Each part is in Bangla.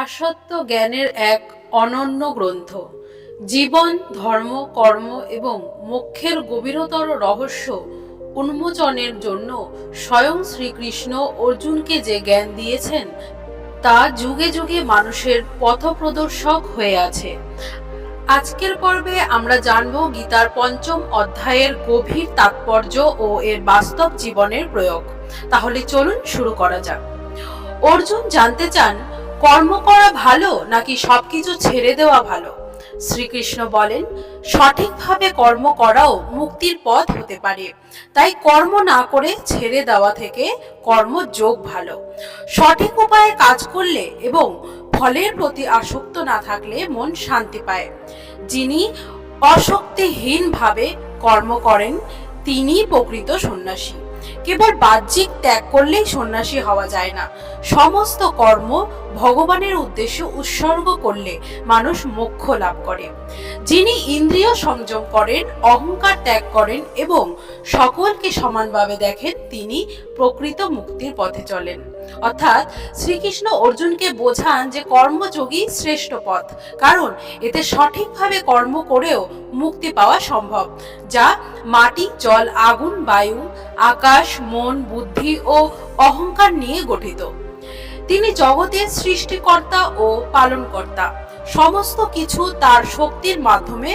শাশ্বত জ্ঞানের এক অনন্য গ্রন্থ। জীবন, ধর্ম, কর্ম এবং মোক্ষের গভীরতর রহস্য উন্মোচনের জন্য স্বয়ং শ্রীকৃষ্ণ অর্জুনকে যে জ্ঞান দিয়েছেন, তা যুগে যুগে মানুষের পথপ্রদর্শক হয়ে আছে। আজকের পর্বে আমরা জানব গীতার পঞ্চম অধ্যায়ের গভীর তাৎপর্য ও এর বাস্তব জীবনের প্রয়োগ। তাহলে চলুন শুরু করা যাক। অর্জুন জানতে চান কর্ম করা ভালো নাকি সবকিছু ছেড়ে দেওয়া ভালো? শ্রীকৃষ্ণ বলেন, সঠিকভাবে কর্ম করাও মুক্তির পথ হতে পারে। তাই কর্ম না করে ছেড়ে দেওয়া থেকে কর্মযোগ ভালো। সঠিক উপায়ে কাজ করলে এবং ফলের প্রতি আসক্ত না থাকলে মন শান্তি পায়। যিনি অশক্তিহীনভাবে কর্ম করেন, তিনিই প্রকৃত সন্ন্যাসী। কেবল বাহ্যিক ত্যাগ করলেই সন্ন্যাসী হওয়া যায় না। সমস্ত কর্ম ভগবানের উদ্দেশ্যে উৎসর্গ করলে মানুষ মোক্ষ লাভ করে। যিনি ইন্দ্রিয় সংযম করেন, অহংকার ত্যাগ করেন এবং সকলকে সমানভাবে দেখেন, তিনি প্রকৃত মুক্তির পথে চলেন। অর্থাৎ শ্রীকৃষ্ণ অর্জুনকে বোঝান যে কর্মযোগী শ্রেষ্ঠ পথ, কারণ এতে সঠিকভাবে কর্ম করেও মুক্তি পাওয়া সম্ভব, যা মাটি, জল, আগুন, বায়ু, আকাশ, মন, বুদ্ধি ও অহংকার নিয়ে গঠিত। তিনি জগতের সৃষ্টিকর্তা ও পালনকর্তা। সমস্ত কিছু তার শক্তির মাধ্যমে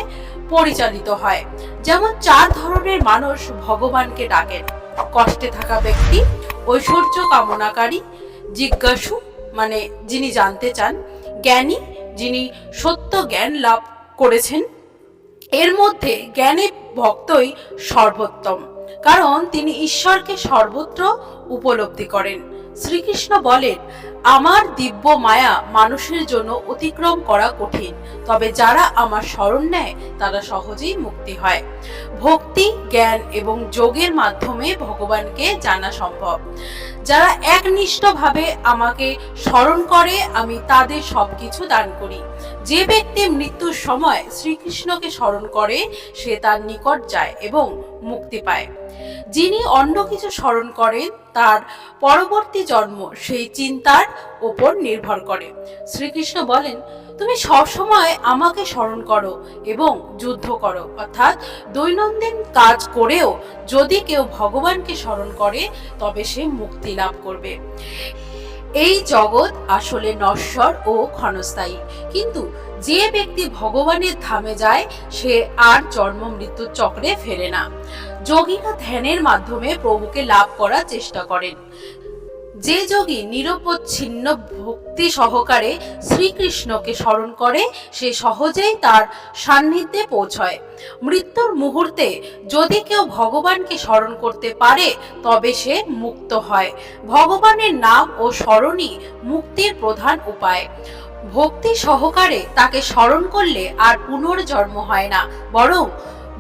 পরিচালিত হয়। যেমন চার ধরনের মানুষ ভগবানকে ডাকেন। কষ্টে থাকা ব্যক্তি ঐশ্বর্য কামনাকারী, জিজ্ঞাসু মানে যিনি জানতে চান, জ্ঞানী যিনি সত্য জ্ঞান লাভ করেছেন, এর মধ্যে জ্ঞানী ভক্তই সর্বোত্তম। কারণ তিনি ঈশ্বরকে সর্বত্র উপলব্ধি করেন। শ্রীকৃষ্ণ বলেন, আমার দিব্য মায়া মানুষের জন্য অতিক্রম করা কঠিন, তবে যারা আমার স্মরণ নেয়, তারা সহজেই মুক্তি হয়। ভক্তি, জ্ঞান এবং যোগের মাধ্যমে ভগবানকে জানা সম্ভব। যারা একনিষ্ঠভাবে আমাকে স্মরণ করে, আমি তাদের সবকিছু দান করি। যে ব্যক্তি মৃত্যুর সময় শ্রীকৃষ্ণকে স্মরণ করে, সে তার নিকট যায় এবং মুক্তি পায়। যিনি অন্য কিছু স্মরণ করেন তার পরবর্তী জন্ম সেই চিন্তার ওপর নির্ভর করে। শ্রীকৃষ্ণ বলেন, তুমি সবসময় আমাকে স্মরণ করো এবং যুদ্ধ করো। অর্থাৎ দৈনন্দিন কাজ করেও যদি কেউ ভগবানকে স্মরণ করে, তবে সে মুক্তি লাভ করবে। এই জগৎ আসলে নশ্বর ও ক্ষণস্থায়ী। কিন্তু যে ব্যক্তি ভগবানের ধামে যায়, সে আর জন্ম মৃত্যুর চক্রে ফেরে না। যোগীরা ধ্যানের মাধ্যমে প্রভুকে লাভ করার চেষ্টা করেন। যে যোগী নিরবচ্ছিন্ন ভক্তি সহকারে শ্রীকৃষ্ণকে স্মরণ করে, সে সহজেই তার সান্নিধ্যে পৌঁছয়। মৃত্যুর মুহূর্তে যদি কেউ ভগবানকে স্মরণ করতে পারে, তবে সে মুক্ত হয়। ভগবানের নাম ও স্মরণই মুক্তির প্রধান উপায়। ভক্তি সহকারে তাকে স্মরণ করলে আর পুনর্জন্ম হয় না, বরং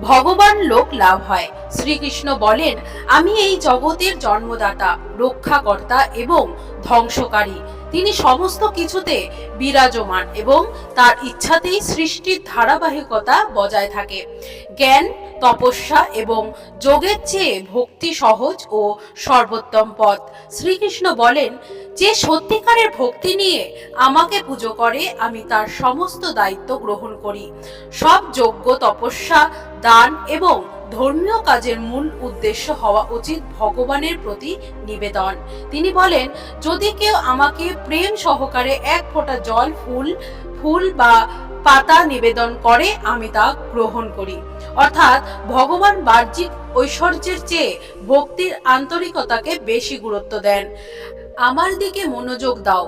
ভগবান লোক লাভ হয়। শ্রীকৃষ্ণ বলেন, আমি এই জগতের জন্মদাতা, রক্ষাকর্তা এবং ধ্বংসকারী। তিনি সমস্ত কিছুতে বিরাজমান এবং তার ইচ্ছাতেই সৃষ্টির ধারাবাহিকতা বজায় থাকে। জ্ঞান তপস্যা এবং যোগের চেয়ে ভক্তি সহজ ও সর্বোত্তম পথ। শ্রীকৃষ্ণ বলেন, যে সত্যিকারের ভক্তি নিয়ে আমাকে পুজো করে, আমি তার সমস্ত দায়িত্ব গ্রহণ করি। সব যোগ্য তপস্যা, দান এবং ধর্মীয় কাজের মূল উদ্দেশ্য হওয়া উচিত ভগবানের প্রতি নিবেদন। তিনি বলেন, যদি কেউ আমাকে প্রেম সহকারে এক ফোঁটা জল, ফুল ফুল বা পাতা নিবেদন করে, আমি তা গ্রহণ করি। অর্থাৎ ভগবান বাহ্যিক ঐশ্বর্যের চেয়ে ভক্তির আন্তরিকতাকে বেশি গুরুত্ব দেন। আমার দিকে মনোযোগ দাও,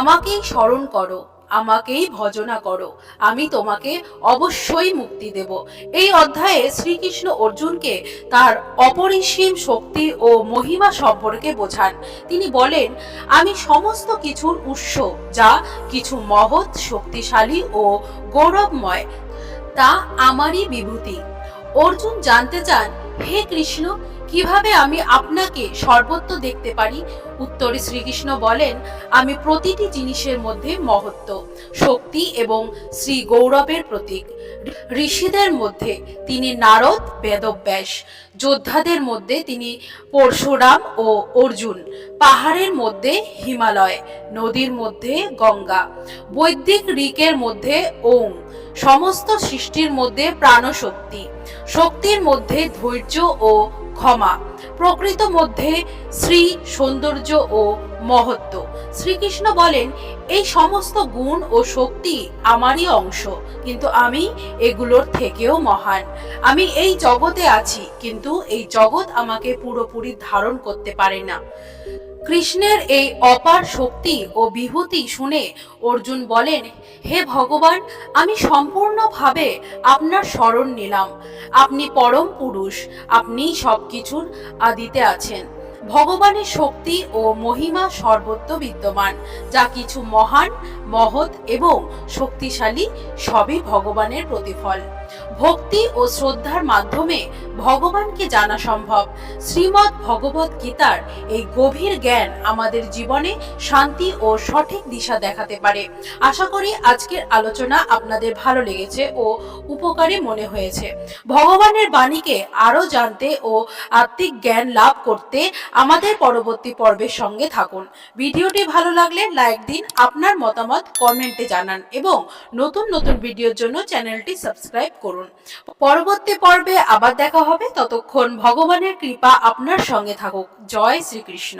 আমাকেই স্মরণ করো, আমাকেই ভজনা করো, আমি তোমাকে অবশ্যই মুক্তি দেব। এই অধ্যায়ে শ্রীকৃষ্ণ অর্জুনকে তার অপরিসীম শক্তি ও মহিমা সম্পর্কে বোঝান। তিনি বলেন, আমি সমস্ত কিছুর উৎস যা কিছু মহৎ, শক্তিশালী ও গৌরবময় তা আমারই বিভূতি। অর্জুন জানতে চান হে কৃষ্ণ কীভাবে আমি আপনাকে সর্বত্র দেখতে পারি? উত্তরে শ্রীকৃষ্ণ বলেন, আমি প্রতিটি জিনিসের মধ্যে মহত্ব, শক্তি এবং শ্রী গৌরবের প্রতীক। ঋষিদের মধ্যে তিনি নারদ, বেদব্যাস, যোদ্ধাদের মধ্যে তিনি পরশুরাম ও অর্জুন, পাহাড়ের মধ্যে হিমালয়, নদীর মধ্যে গঙ্গা, বৈদিক ঋকের মধ্যে ওম, সমস্ত সৃষ্টির মধ্যে প্রাণশক্তি, শক্তির মধ্যে ধৈর্য ও ক্ষমা। প্রকৃত মধ্যে শ্রী সৌন্দর্য ও মহত্ব। শ্রীকৃষ্ণ বলেন, এই সমস্ত গুণ ও শক্তি আমারই অংশ, কিন্তু আমি এগুলোর থেকেও মহান। আমি এই জগতে আছি, কিন্তু এই জগৎ আমাকে পুরোপুরি ধারণ করতে পারে না। কৃষ্ণের এই অপার শক্তি ও বিভূতি শুনে অর্জুন বলেন, হে ভগবান, আমি সম্পূর্ণভাবে আপনার স্মরণ নিলাম। আপনি পরম পুরুষ, আপনি সবকিছুর আদিতে আছেন। ভগবানের শক্তি ও মহিমা সর্বত্র বিদ্যমান। যা কিছু মহান, মহৎ এবং শক্তিশালী, সবই ভগবানের প্রতিফল। ভক্তি ও শ্রদ্ধার মাধ্যমে ভগবানকে জানা সম্ভব। শ্রীমৎ ভগবত গীতার এই গভীর জ্ঞান আমাদের জীবনে শান্তি ও সঠিক দিশা দেখাতে পারে। আশা করি আজকের আলোচনা আপনাদের ভালো লেগেছে ও উপকারী মনে হয়েছে। ভগবানের বাণীকে আরও জানতে ও আত্মিক জ্ঞান লাভ করতে আমাদের পরবর্তী পর্বের সঙ্গে থাকুন। ভিডিওটি ভালো লাগলে লাইক দিন, আপনার মতামত কমেন্টে জানান এবং নতুন নতুন ভিডিওর জন্য চ্যানেলটি সাবস্ক্রাইব করুন। পরবর্তী পর্বে আবার দেখা হবে। ততক্ষণ ভগবানের কৃপা আপনার সঙ্গে থাকুক। জয় শ্রীকৃষ্ণ।